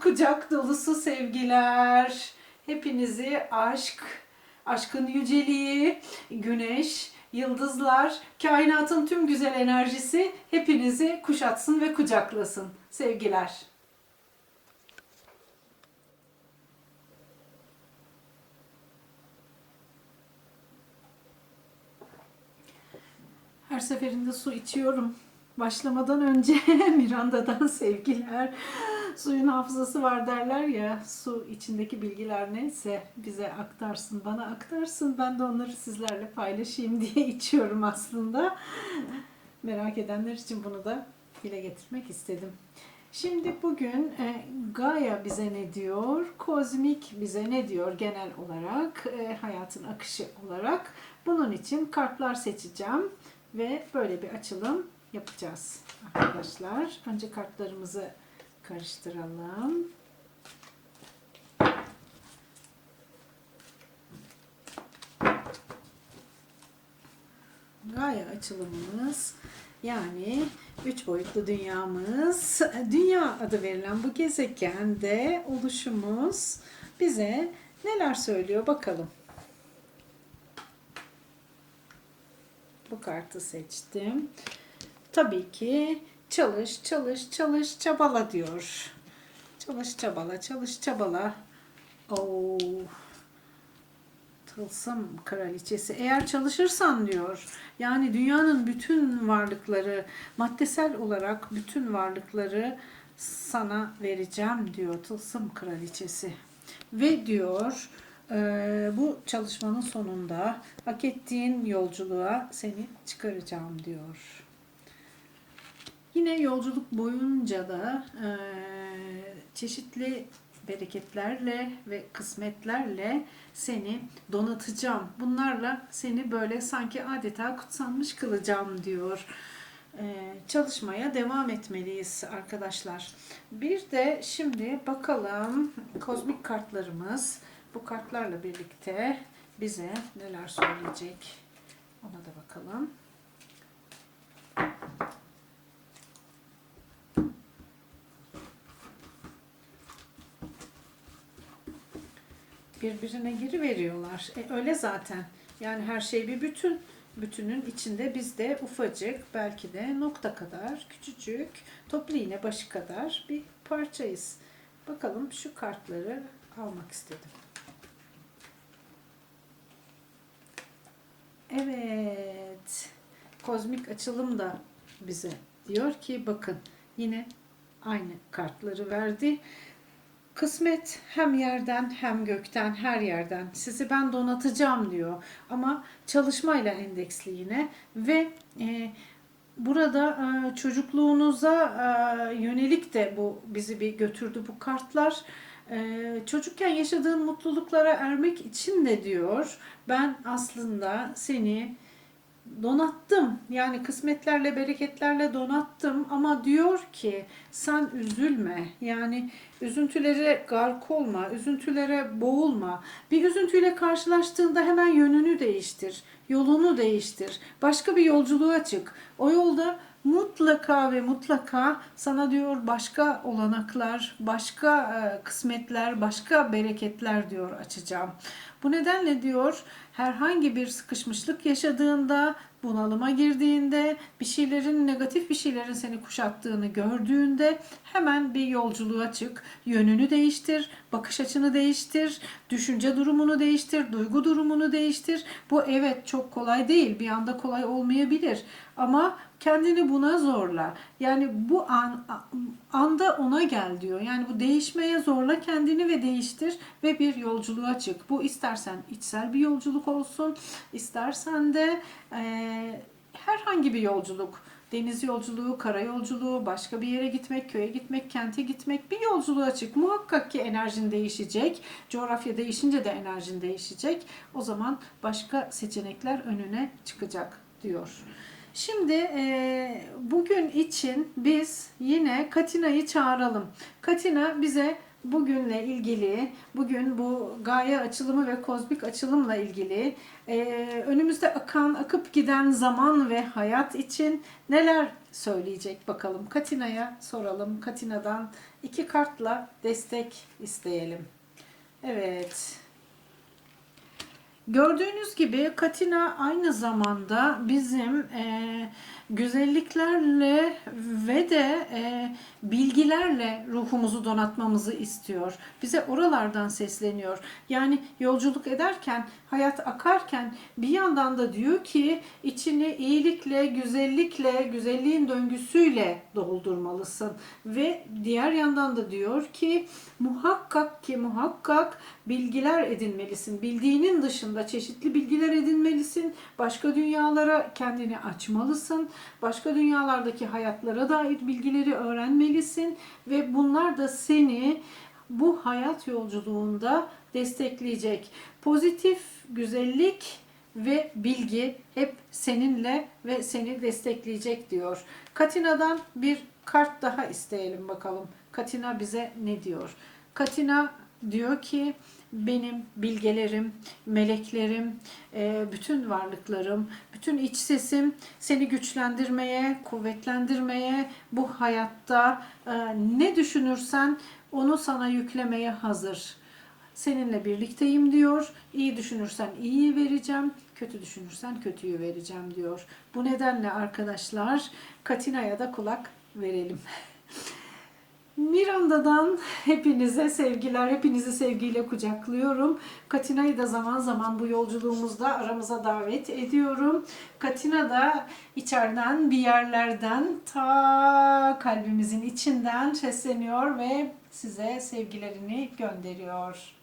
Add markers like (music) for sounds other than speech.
kucak dolusu sevgiler. Hepinizi aşk, aşkın yüceliği, güneş, yıldızlar, kainatın tüm güzel enerjisi hepinizi kuşatsın ve kucaklasın. Sevgiler. Her seferinde su içiyorum. Başlamadan önce (laughs) Miranda'dan sevgiler. Suyun hafızası var derler ya. Su içindeki bilgiler neyse bize aktarsın, bana aktarsın. Ben de onları sizlerle paylaşayım (laughs) diye içiyorum aslında. Merak edenler için bunu da dile getirmek istedim. Şimdi bugün e, Gaia bize ne diyor? Kozmik bize ne diyor genel olarak? e, hayatın akışı olarak. Bunun için kartlar seçeceğim ve böyle bir açılım yapacağız arkadaşlar. Önce kartlarımızı karıştıralım. Gaia açılımımız yani üç boyutlu dünyamız, dünya adı verilen bu gezegende oluşumuz bize neler söylüyor bakalım. Bu kartı seçtim. Tabii ki çalış, çalış, çalış, çabala diyor. Çalış, çabala, çalış, çabala. Oo. Tılsım kraliçesi. Eğer çalışırsan diyor. Yani dünyanın bütün varlıkları, maddesel olarak bütün varlıkları sana vereceğim diyor Tılsım kraliçesi. Ve diyor e, bu çalışmanın sonunda hak ettiğin yolculuğa seni çıkaracağım diyor. Yine yolculuk boyunca da e, çeşitli bereketlerle ve kısmetlerle seni donatacağım. Bunlarla seni böyle sanki adeta kutsanmış kılacağım diyor. E, çalışmaya devam etmeliyiz arkadaşlar. Bir de şimdi bakalım kozmik kartlarımız bu kartlarla birlikte bize neler söyleyecek ona da bakalım. Birbirine giri veriyorlar. E, öyle zaten. Yani her şey bir bütün. Bütünün içinde biz de ufacık belki de nokta kadar küçücük toplu iğne başı kadar bir parçayız. Bakalım şu kartları almak istedim. Evet. Kozmik açılım da bize diyor ki bakın yine aynı kartları verdi. Kısmet hem yerden hem gökten her yerden sizi ben donatacağım diyor. Ama çalışmayla endeksli yine ve e, burada e, çocukluğunuza e, yönelik de bu bizi bir götürdü bu kartlar. E, çocukken yaşadığın mutluluklara ermek için de diyor ben aslında seni donattım. Yani kısmetlerle, bereketlerle donattım ama diyor ki sen üzülme. Yani üzüntülere gark olma, üzüntülere boğulma. Bir üzüntüyle karşılaştığında hemen yönünü değiştir, yolunu değiştir. Başka bir yolculuğa çık. O yolda mutlaka ve mutlaka sana diyor başka olanaklar, başka e, kısmetler, başka bereketler diyor açacağım. Bu nedenle diyor herhangi bir sıkışmışlık yaşadığında, bunalıma girdiğinde, bir şeylerin negatif bir şeylerin seni kuşattığını gördüğünde hemen bir yolculuğa çık. Yönünü değiştir, bakış açını değiştir, düşünce durumunu değiştir, duygu durumunu değiştir. Bu evet çok kolay değil. Bir anda kolay olmayabilir. Ama kendini buna zorla. Yani bu an anda ona gel diyor. Yani bu değişmeye zorla kendini ve değiştir ve bir yolculuğa çık. Bu istersen içsel bir yolculuk olsun, istersen de e, herhangi bir yolculuk. Deniz yolculuğu, kara yolculuğu, başka bir yere gitmek, köye gitmek, kente gitmek bir yolculuğa çık. Muhakkak ki enerjin değişecek. Coğrafya değişince de enerjin değişecek. O zaman başka seçenekler önüne çıkacak diyor. Şimdi e, bugün için biz yine Katina'yı çağıralım. Katina bize bugünle ilgili, bugün bu gaye açılımı ve kozmik açılımla ilgili e, önümüzde akan, akıp giden zaman ve hayat için neler söyleyecek bakalım. Katina'ya soralım. Katina'dan iki kartla destek isteyelim. Evet. Gördüğünüz gibi Katina aynı zamanda bizim e, güzelliklerle ve de e, bilgilerle ruhumuzu donatmamızı istiyor. Bize oralardan sesleniyor. Yani yolculuk ederken, hayat akarken bir yandan da diyor ki içini iyilikle, güzellikle, güzelliğin döngüsüyle doldurmalısın. Ve diğer yandan da diyor ki muhakkak ki muhakkak bilgiler edinmelisin. Bildiğinin dışında çeşitli bilgiler edinmelisin. Başka dünyalara kendini açmalısın. Başka dünyalardaki hayatlara dair bilgileri öğrenmelisin ve bunlar da seni bu hayat yolculuğunda destekleyecek. Pozitif güzellik ve bilgi hep seninle ve seni destekleyecek diyor. Katina'dan bir kart daha isteyelim bakalım. Katina bize ne diyor? Katina diyor ki benim bilgelerim, meleklerim, e, bütün varlıklarım, bütün iç sesim seni güçlendirmeye, kuvvetlendirmeye, bu hayatta e, ne düşünürsen onu sana yüklemeye hazır. Seninle birlikteyim diyor. İyi düşünürsen iyiyi vereceğim, kötü düşünürsen kötüyü vereceğim diyor. Bu nedenle arkadaşlar Katina'ya da kulak verelim. (laughs) Miranda'dan hepinize sevgiler, hepinizi sevgiyle kucaklıyorum. Katina'yı da zaman zaman bu yolculuğumuzda aramıza davet ediyorum. Katina da içeriden bir yerlerden ta kalbimizin içinden sesleniyor ve size sevgilerini gönderiyor.